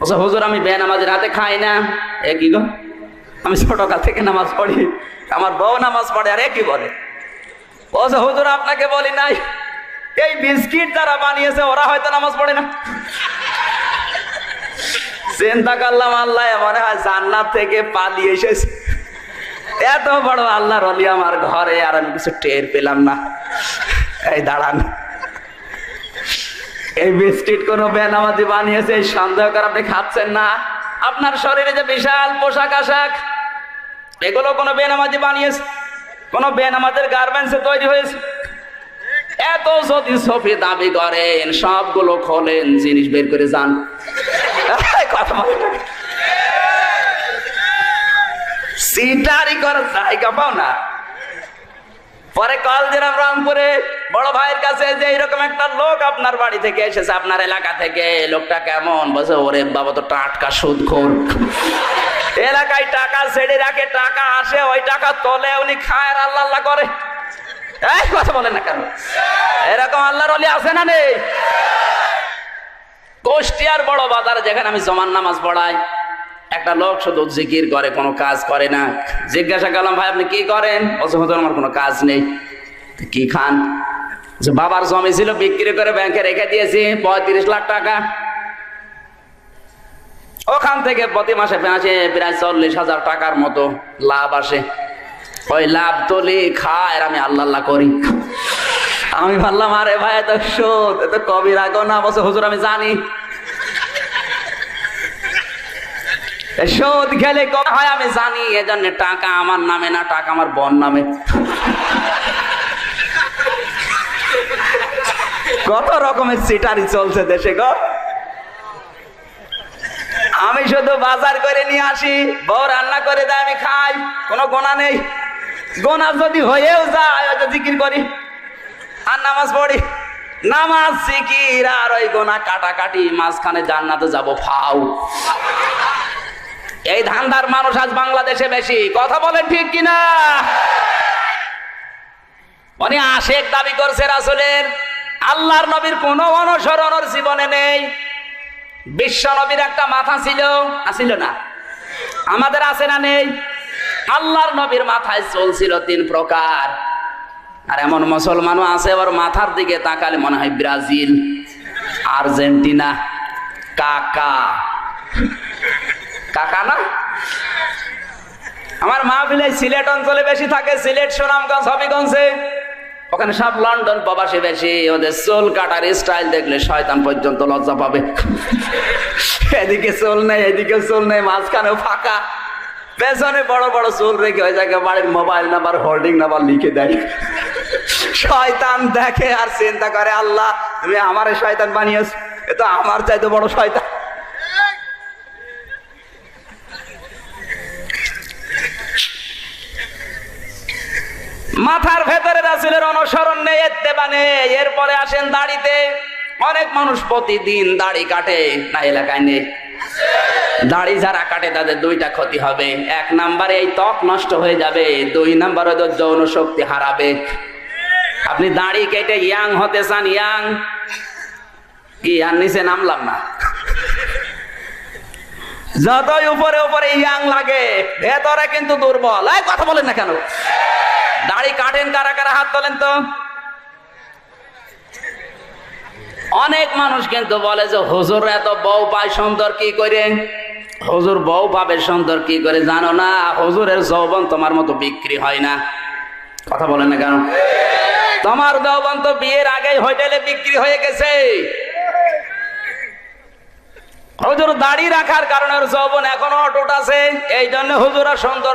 হুজুর, আমি বে নামাজের রাতে খাই না। এ কি গো? আমি ছোটকাল থেকে নামাজ পড়ি, আমার বউ নামাজ পড়ে, আর এ কি বলে? বলছে, হুজুর, আপনাকে বলি নাই, এই বিস্কিট যারা বানিয়েছে, ওরা হয়তো নামাজ পড়ে না। চিন্তা করলাম, আল্লাহ মনে হয় জান্নাত থেকে পালিয়ে এসেছে। এত বড় আল্লাহর অলি আমার ঘরে, আর আমি কিছু টের পেলাম না। এই দাঁড়ান। এই বিস্কিট কোনো বেনামাজি বানিয়েছে, এই সন্দেহ করে আপনি খাচ্ছেন না। আপনার শরীরে যে বিশাল পোশাক আশাক, এগুলো কোনো বেনামাজি বানিয়েছে, কোনো বেনামাজের গার্মেন্টসে তৈরি হয়েছে। এত যদি সফি দাবি করেন, সবগুলো খোলেন, জিনিস বের করে যান। সিটারি করার জায়গা পাও না। পরে কল দিলাম রংপুরে। বড় ভাইয়ের কাছে যে এরকম একটা লোক আপনার বাড়ি থেকে এসেছে, আপনার এলাকা থেকে, লোকটা কেমন? বসে ওরে বাবা, তো টাটকা সুদ খোর এলাকায় টাকা ছেড়ে রাখে, টাকা আসে, ওই টাকা তোলে, উনি খায় আল্লাহ আল্লাহ করে। এই কথা বলেন না কেন? এরকম আল্লাহর অলি আছে না নেই? কোষ্টিয়ার বড় বাজার যেখানে আমি জমান নামাজ পড়াই, একটা লোক শুধু জিকির করে, কোনো কাজ করে না। জিজ্ঞাসা করলাম, ভাই, আপনি কি করেন? হুজুর, আমার কোনো কাজ নেই। কি খান? বাবার জমি ছিল, বিক্রি করে ব্যাংকে রেখে দিয়েছি, পঁয়ত্রিশ লাখ টাকা। ওখান থেকে প্রতি মাসে আসে প্রায় চল্লিশ হাজার টাকার মতো লাভ আসে। ওই লাভ তুলি, খায় আমি আল্লাহ আল্লাহ করি। আমি ভাবলাম, আরে ভাই এত শোধ এত কবির আগো না, বসে হুজুর, আমি জানি। শোধ খেলে হয়, আমি জানি, এজন্য টাকা আমার নামে না, টাকা আমার বোন নামে। কত রকমের সিটারি চলছে দেশে গো? আমি শুধু বাজার করে নিয়ে আসি, বউ রান্না করে দেয়, আমি খাই, কোনো গোনা নেই। গোনা যদি হয়েও যায় জিকির করি, আর নামাজ পড়ি। নামাজ, জিকির, আর ওই গোনা কাটাকাটি, মাঝখানে জান্নাতে যাব, ফাউ। এই ধান্দার মানুষ আজ বাংলাদেশে বেশি। কথা বলেন ঠিক কিনা? উনি আশেক দাবি করছে রাসুলের। আল্লাহর নবীর কোনো অনুসরণ ওর জীবনে নেই। বিশ্ব নবীর একটা মাথা ছিল আছিল না। আমাদের আছে না নেই? আল্লাহর নবীর মাথায় চলছিল তিন প্রকার। আর এমন মুসলমানও আছে, ওর মাথার দিকে তাকালে মনে হয় ব্রাজিল, আর্জেন্টিনা, কাকা। কাকা না? আমার মা বিলে সিলেট অঞ্চলে বেশি থাকে, সিলেট, সুনামগঞ্জ, হবিগঞ্জে। ওখানে সব লন্ডন প্রবাসী বেশি, ওদের চুল কাটার স্টাইল দেখলে শয়তান পর্যন্ত লজ্জা পাবে। এদিকে চুল নেই, এদিকে চুল নেই, মাঝখানেও ফাঁকা। পেছনে বড় বড় চুল রেখে ওই জায়গায় বাড়ির মোবাইল নাম্বার হোল্ডিং নাম্বার লিখে দেয়। শয়তান দেখে আর চিন্তা করে, আল্লাহ, তুমি আমারে শয়তান বানিয়েছ, এ তো আমার চাইতে বড় শয়তান। মাথার ভেতরে এত্তেবা এরপরে আসেন দাড়িতে। অনেক মানুষ প্রতিদিন দাড়ি কাটে না এলাকায় নেই। দাড়ি যারা কাটে, তাদের দুইটা ক্ষতি হবে। এক নাম্বারে এই ত্বক নষ্ট হয়ে যাবে, দুই নাম্বারে তো যৌন শক্তি হারাবে। আপনি দাড়ি কেটে ইয়াং হতে চান, ইয়াং? কি, আর নিচে নামলাম না? যতই উপরে উপরে ইয়াং লাগে, ভেতরে কিন্তু দুর্বল। এই কথা বলেন না কেন? দাড়ি কাটেন কারা কারা, হাত তোলেন তো। অনেক মানুষ কিন্তু বলে যে, হুজুর, এত বউ পায় সুন্দর কি করে? হুজুর, বউ পাবে সুন্দর কি করে? জানো না, হুজুরের যৌবন তোমার মতো বিক্রি হয় না। কথা বলেন না কেন? তোমার যৌবন তো বিয়ের আগেই হোটেলে বিক্রি হয়ে গেছে। হুজুর, দাড়ি রাখার কারণে যৌবন এখনও অটুট আছে। এই জন্য হুজুরা সুন্দর